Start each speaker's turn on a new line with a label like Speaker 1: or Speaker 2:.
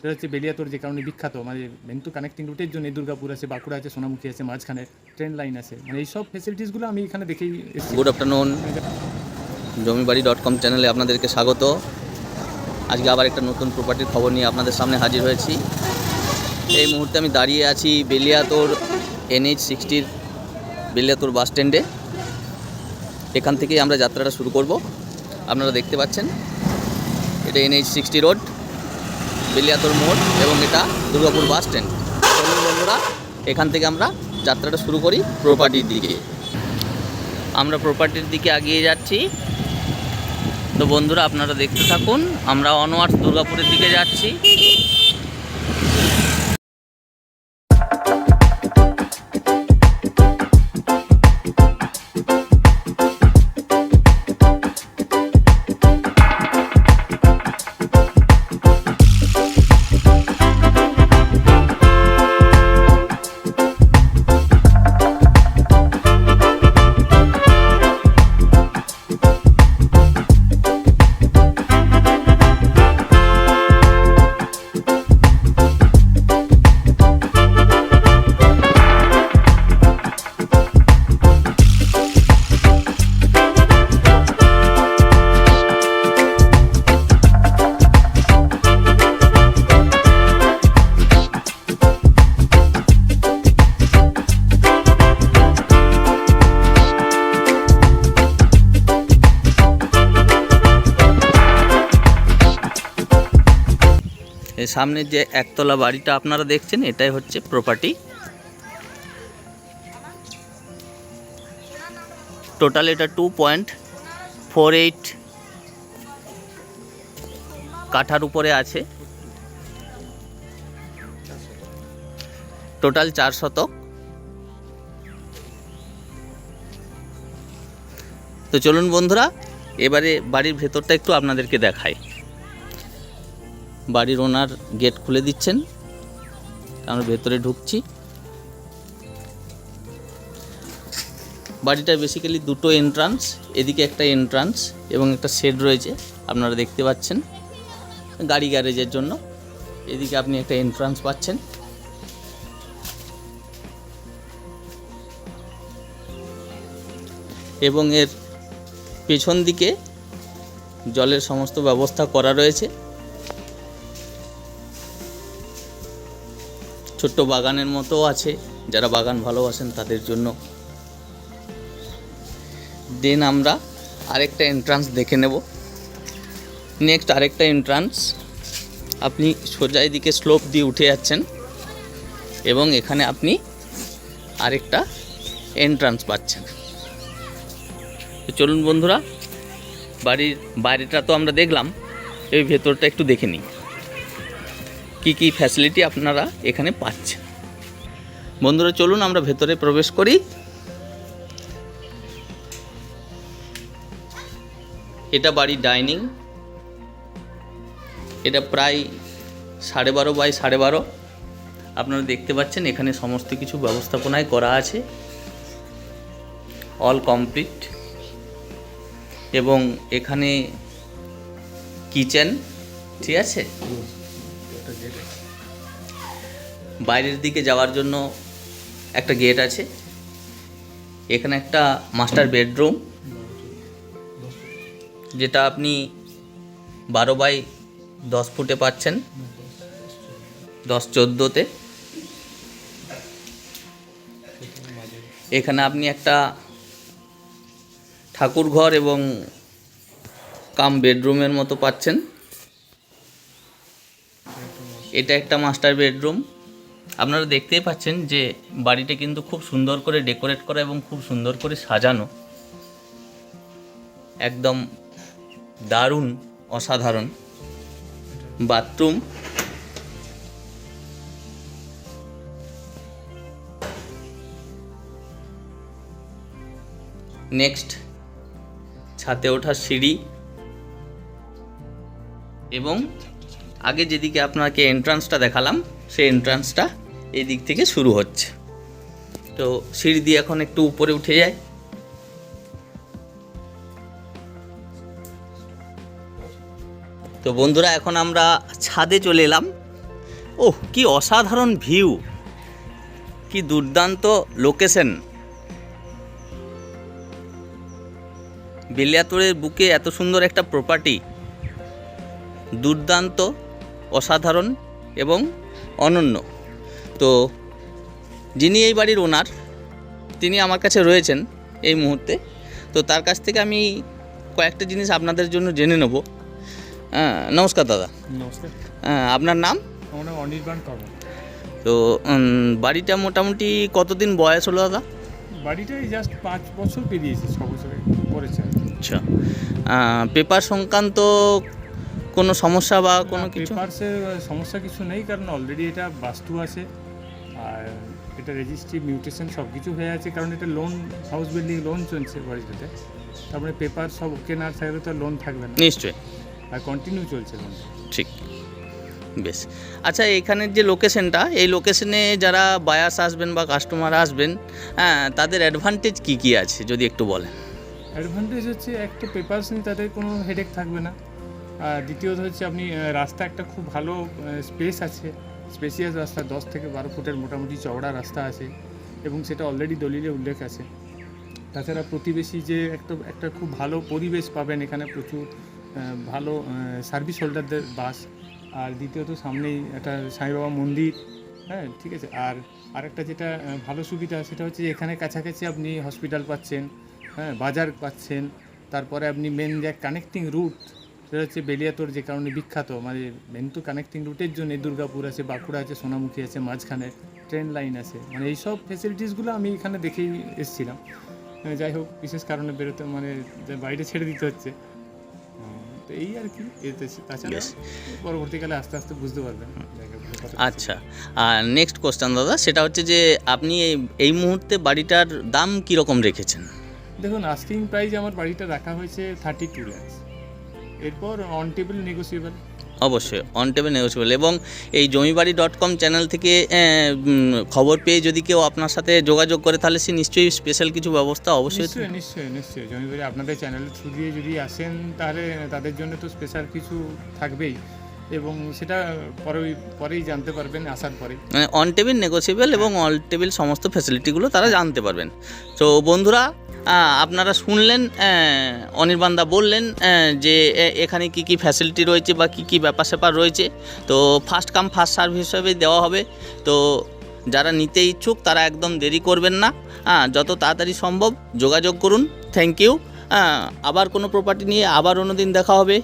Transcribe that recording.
Speaker 1: সেটা হচ্ছে বেলিয়াতোর যে কারণে বিখ্যাত মানে মেন তো কানেক্টিং রুটের জন্য দুর্গাপুর আছে, বাঁকুড়া আছে, সোনামুখী আছে, মাঝখানে ট্রেন লাইন আছে। মানে এইসব ফেসিলিটিসগুলো আমি এখানে দেখেই
Speaker 2: good afternoon Jomibari dot com চ্যানেলে আপনাদেরকে স্বাগত। আজকে আবার একটা নতুন প্রপার্টির খবর নিয়ে আপনাদের সামনে হাজির হয়েছি। এই মুহূর্তে আমি দাঁড়িয়ে আছি বেলিয়াতোর এনএইচ সিক্সটির বেলিয়াতোর বাস স্ট্যান্ডে এখান থেকেই আমরা যাত্রাটা শুরু করব। আপনারা দেখতে পাচ্ছেন, এটা এনএইচ সিক্সটি রোড বেলিয়াতোর মোড় এবং এটা দুর্গাপুর বাস স্ট্যান্ড। চলুন বন্ধুরা, এখান থেকে আমরা যাত্রাটা শুরু করি প্রপার্টির দিকে। আমরা প্রপার্টির দিকে এগিয়ে যাচ্ছি। তো বন্ধুরা, আপনারা দেখতে থাকুন, আমরা অনওয়ার্স দুর্গাপুরের দিকে যাচ্ছি। এই সামনের যে একতলা বাড়িটা আপনারা দেখছেন, এটাই হচ্ছে প্রপার্টি টোটাল এটা টু পয়েন্ট ফোর এইট কাঠার উপরে আছে। টোটাল চার শতক। তো চলুন বন্ধুরা, এবারে বাড়ির ভেতরটা একটু আপনাদেরকে দেখাই। বাড়ির ওনার গেট খুলে দিচ্ছেন। আমরা ভেতরে ঢুকছি। বাড়িটা বেসিক্যালি দুটো এন্ট্রান্স এদিকে একটা এন্ট্রান্স এবং একটা শেড রয়েছে, আপনারা দেখতে পাচ্ছেন। গাড়ি গ্যারেজের জন্য, এদিকে আপনি একটা এন্ট্রান্স পাচ্ছেন। এবং এর পেছন দিকে জলের সমস্ত ব্যবস্থা করা রয়েছে। ছোট্ট বাগানের মতো আছে। যারা বাগান ভালোবাসেন তাদের জন্য। দেন আমরা আরেকটা এন্ট্রান্স দেখে নেব। নেক্সট আরেকটা এন্ট্রান্স আপনি সোজা দিকে স্লোপ দিয়ে উঠে যাচ্ছেন এবং এখানে আপনি আরেকটা এন্ট্রান্স পাচ্ছেন। তো চলুন বন্ধুরা, বাড়ির বাইরেটা তো আমরা দেখলাম, এই ভেতরটা একটু দেখে নিই। কি কি ফ্যাসিলিটি আপনারা এখানে পাচ্ছেন? বন্ধুরা, চলুন আমরা ভেতরে প্রবেশ করি। এটা বাড়ির ডাইনিং এটা প্রায় সাড়ে বারো বাই সাড়ে বারো। আপনারা দেখতে পাচ্ছেন, এখানে সমস্ত কিছু ব্যবস্থাপনায় করা আছে। অল কমপ্লিট এবং এখানে কিচেন ঠিক আছে? বাইরের দিকে যাওয়ার জন্য একটা গেট আছে। এখানে একটা মাস্টার বেডরুম যেটা আপনি বারো বাই দশ ফুটে পাচ্ছেন, দশ চোদ্দোতে। এখানে আপনি একটা ঠাকুর ঘর এবং কাম বেডরুমের মতো পাচ্ছেন। এটা একটা মাস্টার বেডরুম আপনারা দেখতেই পাচ্ছেন যে বাড়িটা কিন্তু খুব সুন্দর করে ডেকোরেট করা এবং খুব সুন্দর করে সাজানো। একদম দারুণ, অসাধারণ। বাথরুম। নেক্সট, ছাতে ওঠার সিঁড়ি। এবং আগে যেদিকে আপনাকে এন্ট্রান্সটা দেখালাম, সেই এন্ট্রান্সটা এই দিক থেকে শুরু হচ্ছে। তো সিঁড়ি দিয়ে এখন একটু উপরে উঠে যায় তো বন্ধুরা, এখন আমরা ছাদে চলে এলাম। ওহ, কি অসাধারণ ভিউ কি দুর্দান্ত লোকেশন বেলিয়াতোড়ের বুকে এত সুন্দর একটা প্রপার্টি দুর্দান্ত অসাধারণ এবং অনন্য। তো যিনি এই বাড়ির ওনার তিনি আমার কাছে রয়েছেন এই মুহূর্তে। তো তার কাছ থেকে আমি কয়েকটা জিনিস আপনাদের জন্য জেনে নেব। হ্যাঁ নমস্কার দাদা।
Speaker 1: নমস্কার।
Speaker 2: হ্যাঁ, আপনার নাম?
Speaker 1: আমার নাম অনির্বাণ
Speaker 2: তো বাড়িটা মোটামুটি কতদিন বয়স হলো দাদা?
Speaker 1: বাড়িটাই জাস্ট পাঁচ বছর পেরিয়েছে ছ বছরে করেছে।
Speaker 2: আচ্ছা। পেপার সংক্রান্ত কোনো সমস্যা বা কোনো কিছু?
Speaker 1: পেপারসের সমস্যা কিছু নেই কারণ অলরেডি এটা বাস্তু আছে। আর এটা রেজিস্ট্রি মিউটেশন সব কিছু হয়ে আছে কারণ এটা লোন হাউস বিল্ডিং লোন চলছে বাড়িটাতে তারপরে পেপার সব ওকে না থাকলে তো লোন থাকবে না।
Speaker 2: নিশ্চয়ই।
Speaker 1: আর কন্টিনিউ চলছে লোন
Speaker 2: ঠিক। বেশ। আচ্ছা এখানের যে লোকেশনটা এই লোকেশনে যারা বায়াস আসবেন বা কাস্টমার আসবেন হ্যাঁ তাদের অ্যাডভান্টেজ কী কী আছে যদি একটু বলেন?
Speaker 1: অ্যাডভান্টেজ হচ্ছে এক তো পেপারস নিয়ে তাদের কোনো হেডেক থাকবে না। দ্বিতীয়ত হচ্ছে আপনি রাস্তা একটা খুব ভালো স্পেস আছে। স্পেসিয়াস রাস্তা, দশ থেকে বারো ফুটের মোটামুটি চওড়া রাস্তা আছে এবং সেটা অলরেডি দলিলে উল্লেখ আছে। তাছাড়া প্রতিবেশী যে একটা একটা খুব ভালো পরিবেশ পাবেন এখানে প্রচুর ভালো সার্ভিস হোল্ডারদের বাস। আর দ্বিতীয়ত সামনেই একটা সাই বাবা মন্দির হ্যাঁ ঠিক আছে। আর আরেকটা যেটা ভালো সুবিধা সেটা হচ্ছে এখানে কাছাকাছি আপনি হসপিটাল পাচ্ছেন হ্যাঁ বাজার পাচ্ছেন। তারপরে আপনি মেন যে কানেক্টিং রুট সেটা হচ্ছে বেলিয়াতোর যে কারণে বিখ্যাত মানে মেন তো কানেক্টিং রুটের জন্য দুর্গাপুর আছে বাঁকুড়া আছে সোনামুখী আছে মাঝখানে ট্রেন লাইন আছে। মানে এইসব ফেসিলিটিসগুলো আমি এখানে দেখেই এসেছিলাম। যাই হোক বিশেষ কারণে বেরোতে মানে বাইরে ছেড়ে দিতে হচ্ছে। তো এই আর কি এতে তাছাড়া পরবর্তীকালে আস্তে আস্তে বুঝতে পারবেন
Speaker 2: আচ্ছা আর নেক্সট কোশ্চেন দাদা সেটা হচ্ছে যে আপনি এই এই মুহূর্তে বাড়িটার দাম কীরকম রেখেছেন?
Speaker 1: দেখুন আস্কিং প্রাইস আমার বাড়িটা রাখা হয়েছে থার্টি টু ল্যাক্স এরপর অন টেবিল নেগোসিয়েবল
Speaker 2: অবশ্যই অন টেবিল নেগোসিয়েবল এবং এই জমিবাড়ি ডট কম চ্যানেল থেকে খবর পেয়ে যদি কেউ আপনার সাথে যোগাযোগ করে তাহলে সে নিশ্চয়ই স্পেশাল কিছু ব্যবস্থা অবশ্যই
Speaker 1: নিশ্চয়ই নিশ্চয়ই নিশ্চয়ই। জমিবাড়ি আপনাদের চ্যানেলের থ্রু দিয়ে যদি আসেন তাহলে তাদের জন্য তো স্পেশাল কিছু থাকবেই। এবং সেটা পরেই পরেই জানতে পারবেন আসার পরে।
Speaker 2: মানে অন টেবিল নেগোসিয়েবল এবং অল টেবিল সমস্ত ফ্যাসিলিটিগুলো তারা জানতে পারবেন। তো বন্ধুরা আপনারা শুনলেন অনির্বাণদা বললেন যে এখানে কি কি ফ্যাসিলিটি রয়েছে বা কি কি ব্যাপার স্যাপার রয়েছে। তো ফার্স্ট কাম ফার্স্ট সার্ভিস হিসাবে দেওয়া হবে। তো যারা নিতে ইচ্ছুক তারা একদম দেরি করবেন না। হ্যাঁ যত তাড়াতাড়ি সম্ভব যোগাযোগ করুন। থ্যাংক ইউ আবার কোনো প্রপার্টি নিয়ে আবার অন্য দিন দেখা হবে।